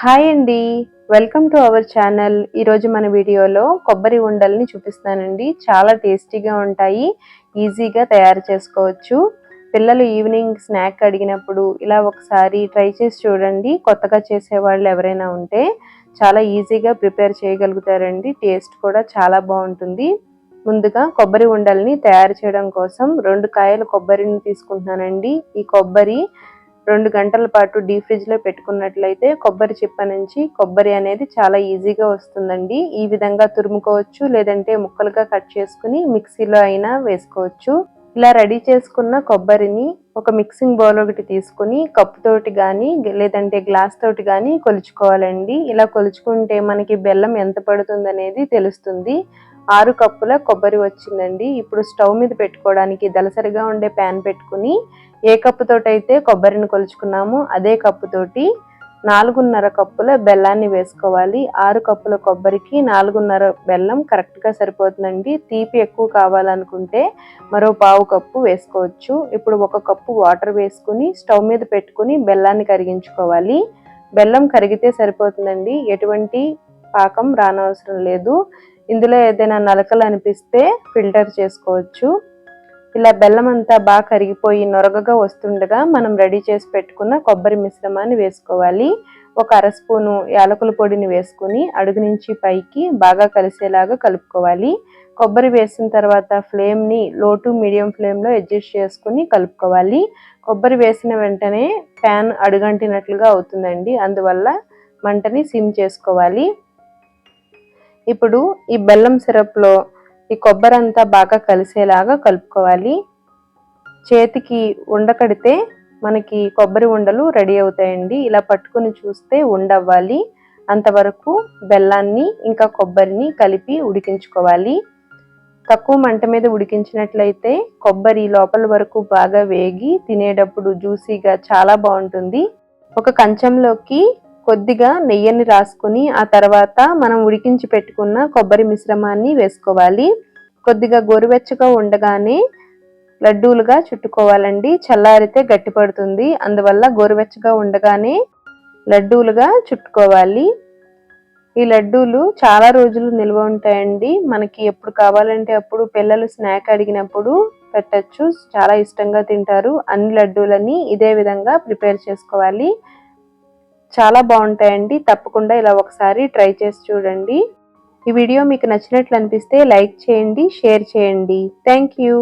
Hi అండి. Welcome to our channel ఈరోజు మన వీడియోలో కొబ్బరి ఉండల్ని చూపిస్తానండి. చాలా టేస్టీగా ఉంటాయి. ఈజీగా తయారు చేసుకోవచ్చు. పిల్లలు ఈవినింగ్ స్నాక్ అడిగినప్పుడు ఇలా ఒకసారి ట్రై చేసి చూడండి. కొత్తగా చేసే వాళ్ళు ఎవరైనా ఉంటే చాలా ఈజీగా ప్రిపేర్ చేయగలుగుతారండి. టేస్ట్ కూడా చాలా బాగుంటుంది. ముందుగా కొబ్బరి ఉండల్ని తయారు చేయడం కోసం రెండు కాయలు కొబ్బరిని తీసుకుంటున్నానండి. ఈ కొబ్బరి రెండు గంటల పాటు డీ ఫ్రిడ్జ్లో పెట్టుకున్నట్లయితే కొబ్బరి చిప్ప నుంచి కొబ్బరి అనేది చాలా ఈజీగా వస్తుందండి. ఈ విధంగా తురుముకోవచ్చు లేదంటే ముక్కలుగా కట్ చేసుకుని మిక్సీలో అయినా వేసుకోవచ్చు. ఇలా రెడీ చేసుకున్న కొబ్బరిని ఒక మిక్సింగ్ బౌల్ ఒకటి తీసుకుని కప్పుతోటి కానీ లేదంటే గ్లాస్ తోటి కానీ కొలుచుకోవాలండి. ఇలా కొలుచుకుంటే మనకి బెల్లం ఎంత పడుతుంది అనేది తెలుస్తుంది. ఆరు కప్పుల కొబ్బరి వచ్చిందండి. ఇప్పుడు స్టవ్ మీద పెట్టుకోవడానికి దలసరిగా ఉండే ప్యాన్ పెట్టుకుని ఏ కప్పుతోటైతే కొబ్బరిని కొలుచుకున్నామో అదే కప్పుతోటి నాలుగున్నర కప్పుల బెల్లాన్ని వేసుకోవాలి. ఆరు కప్పుల కొబ్బరికి నాలుగున్నర బెల్లం కరెక్ట్గా సరిపోతుందండి. తీపి ఎక్కువ కావాలనుకుంటే మరో పావు కప్పు వేసుకోవచ్చు. ఇప్పుడు ఒక కప్పు వాటర్ వేసుకుని స్టవ్ మీద పెట్టుకుని బెల్లాన్ని కరిగించుకోవాలి. బెల్లం కరిగితే సరిపోతుందండి. ఎటువంటి పాకం రానవసరం లేదు. ఇందులో ఏదైనా నలకలు అనిపిస్తే ఫిల్టర్ చేసుకోవచ్చు. ఇలా బెల్లం అంతా బాగా కరిగిపోయి నొరగగా వస్తుండగా మనం రెడీ చేసి పెట్టుకున్న కొబ్బరి మిశ్రమాన్ని వేసుకోవాలి. ఒక అర స్పూను యాలకుల పొడిని వేసుకుని అడుగు నుంచి పైకి బాగా కలిసేలాగా కలుపుకోవాలి. కొబ్బరి వేసిన తర్వాత ఫ్లేమ్ని లో టు మీడియం ఫ్లేమ్లో అడ్జస్ట్ చేసుకుని కలుపుకోవాలి. కొబ్బరి వేసిన వెంటనే ప్యాన్ అడుగంటినట్లుగా అవుతుందండి. అందువల్ల మంటని సిమ్ చేసుకోవాలి. ఇప్పుడు ఈ బెల్లం సిరప్లో ఈ కొబ్బరి అంతా బాగా కలిసేలాగా కలుపుకోవాలి. చేతికి ఉండకడితే మనకి కొబ్బరి ఉండలు రెడీ అవుతాయండి. ఇలా పట్టుకుని చూస్తే ఉండవ్వాలి. అంతవరకు బెల్లాన్ని ఇంకా కొబ్బరిని కలిపి ఉడికించుకోవాలి. తక్కువ మంట మీద ఉడికించినట్లయితే కొబ్బరి లోపల వరకు బాగా వేగి తినేటప్పుడు జ్యూసీగా చాలా బాగుంటుంది. ఒక కంచంలోకి కొద్దిగా నెయ్యిని రాసుకుని ఆ తర్వాత మనం ఉడికించి పెట్టుకున్న కొబ్బరి మిశ్రమాన్ని వేసుకోవాలి. కొద్దిగా గోరువెచ్చగా ఉండగానే లడ్డూలుగా చుట్టుకోవాలండి. చల్లారితే గట్టిపడుతుంది అందువల్ల గోరువెచ్చగా ఉండగానే లడ్డూలుగా చుట్టుకోవాలి. ఈ లడ్డూలు చాలా రోజులు నిల్వ ఉంటాయండి. మనకి ఎప్పుడు కావాలంటే అప్పుడు పిల్లలు స్నాక్ అడిగినప్పుడు పెట్టచ్చు. చాలా ఇష్టంగా తింటారు. అన్ని లడ్డూలని ఇదే విధంగా ప్రిపేర్ చేసుకోవాలి. చాలా బాగుంటాయండి. తప్పకుండా ఇలా ఒకసారి ట్రై చేసి చూడండి. ఈ వీడియో మీకు నచ్చినట్లు అనిపిస్తే లైక్ చేయండి షేర్ చేయండి. Thank you.